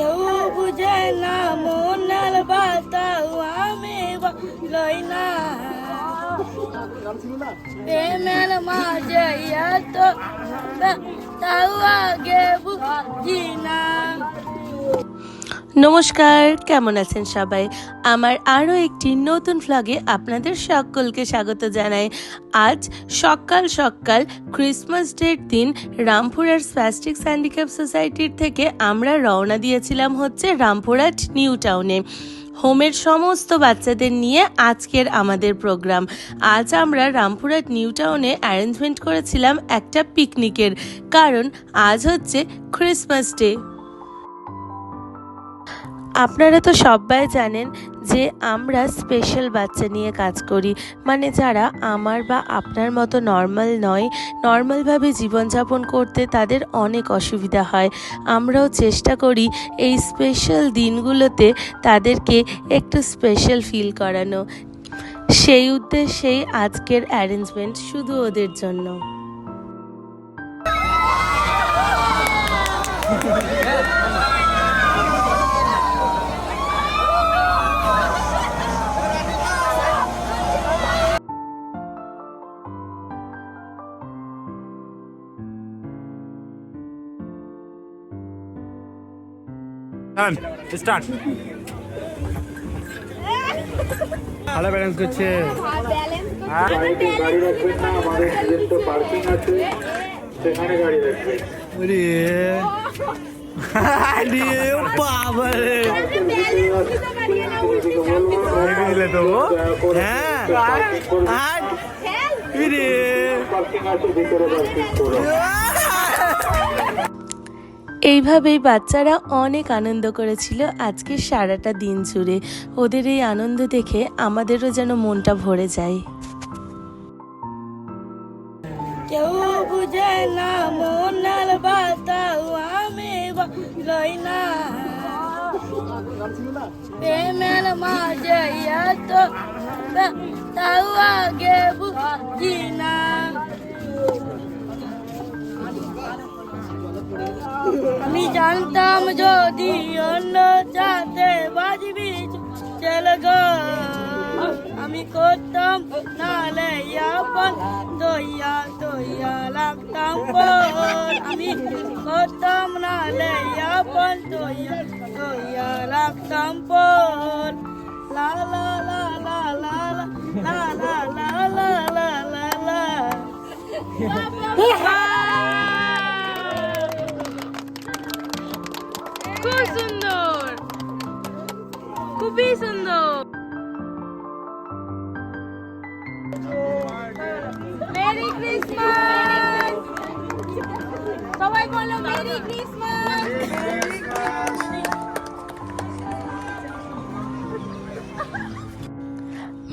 কেউ বুঝে না মনের বাতাও আমি লই না। প্রেমের মাঝে এত তাও আগে বুঝি না। নমস্কার, কেমন আছেন সবাই? আমার আরও একটি নতুন ফ্লগে আপনাদের সকলকে স্বাগত জানাই। আজ সকাল সকাল ক্রিসমাস ডের দিন রামপুরার স্প্যাস্টিক হ্যান্ডিক্যাপ সোসাইটির থেকে আমরা রওনা দিয়েছিলাম হচ্ছে রামপুরহাট নিউ টাউনে হোমের সমস্ত বাচ্চাদের নিয়ে আজকের আমাদের প্রোগ্রাম আজ আমরা রামপুরহাট নিউ টাউনে অ্যারেঞ্জমেন্ট করেছিলাম একটা পিকনিকের কারণ আজ হচ্ছে ক্রিসমাস ডে আপনারা তো সবাই জানেন যে আমরা স্পেশাল বাচ্চা নিয়ে কাজ করি। মানে যারা আমার বা আপনার মতো নর্মাল নয় নর্মালভাবে জীবনযাপন করতে তাদের অনেক অসুবিধা হয়। আমরাও চেষ্টা করি এই স্পেশাল দিনগুলোতে তাদেরকে একটু স্পেশাল ফিল করানো। সেই উদ্দেশ্যেই আজকের অ্যারেঞ্জমেন্ট শুধু ওদের জন্য। টাইম স্টার্ট ভালো ব্যালেন্স করছে। গাড়ি গাড়ি রাখবেন পার্কিং আছে এইভাবেই বাচ্চারা অনেক আনন্দ করেছিল আজকে সারাটা দিন জুড়ে। ওদের এই আনন্দ দেখে আমাদেরও যেন মনটা ভরে যায়। কেউ বুঝে না আমি তাও আগে বুঝি আমি জানতাম যদি অন্য চাতে বাজবি চলে আমি করতাম নালে আপন দইয়া দইয়া লাগতাম পর আমি করতাম নালে আপন দইয়া দইয়া লাগতাম পর লা লা লা লা লা লা লা লা লা লা লা লা খুব সুন্দর। খুবই সুন্দর।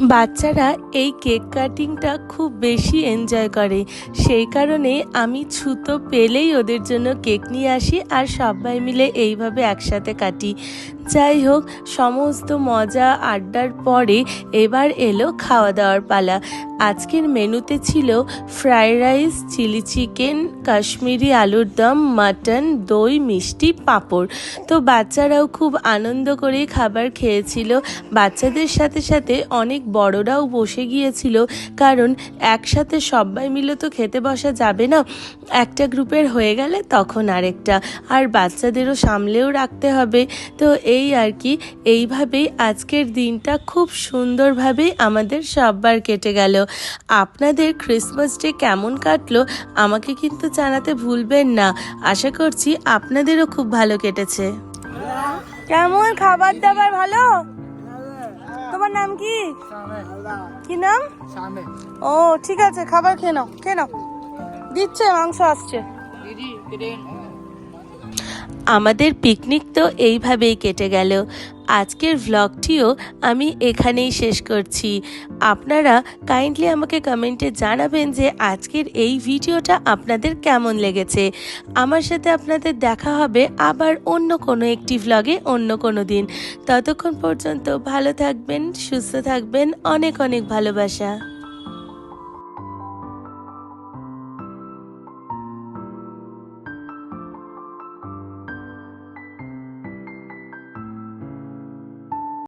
বাচ্চারা এই কেক কাটিংটা খুব বেশি এনজয় করে। সেই কারণে আমি ছুতো পেলেই ওদের জন্য কেক নিয়ে আসি আর সবাই মিলে এইভাবে একসাথে কাটি। যাই হোক, সমস্ত মজা আড্ডার পরে এবার এলো খাওয়া দাওয়ার পালা। আজকের মেনুতে ছিল fried rice, chilli chicken, Kashmiri আলুর দম, মাটন, দই, মিষ্টি, পাঁপড়। তো বাচ্চারাও খুব আনন্দ করে খাবার খেয়েছিল। বাচ্চাদের সাথে সাথে অনেক বড়রাও বসে গিয়েছিল, কারণ একসাথে সবাই মিলে তো খেতে বসা যাবে না। একটা গ্রুপের হয়ে গেলে তখন আরেকটা, আর বাচ্চাদেরও সামলেও রাখতে হবে। তো এই আর কি, এইভাবেই আজকের দিনটা খুব সুন্দরভাবেই আমাদের সববার কেটে গেল। আপনাদের ক্রিসমাস ডে কেমন কাটলো আমাকে কিন্তু জানাতে ভুলবেন না। আশা করছি আপনাদেরও খুব ভালো কেটেছে। কেমন খাবার দাবার ভালো? তোমার নাম কি? কি নাম? ও ঠিক আছে খাবার খেয়ে নাও খেয়ে নাও। দিচ্ছে মাংস আসছে। আমাদের পিকনিক তো এইভাবেই কেটে গেল। আজকের ভ্লগটিও আমি এখানেই শেষ করছি। আপনারা কাইন্ডলি আমাকে কমেন্টে জানাবেন যে আজকের এই ভিডিওটা আপনাদের কেমন লেগেছে। আমার সাথে আপনাদের দেখা হবে আবার অন্য কোনো একটি ভ্লগে অন্য কোনো দিন। ততক্ষণ পর্যন্ত ভালো থাকবেন, সুস্থ থাকবেন, অনেক অনেক ভালোবাসা।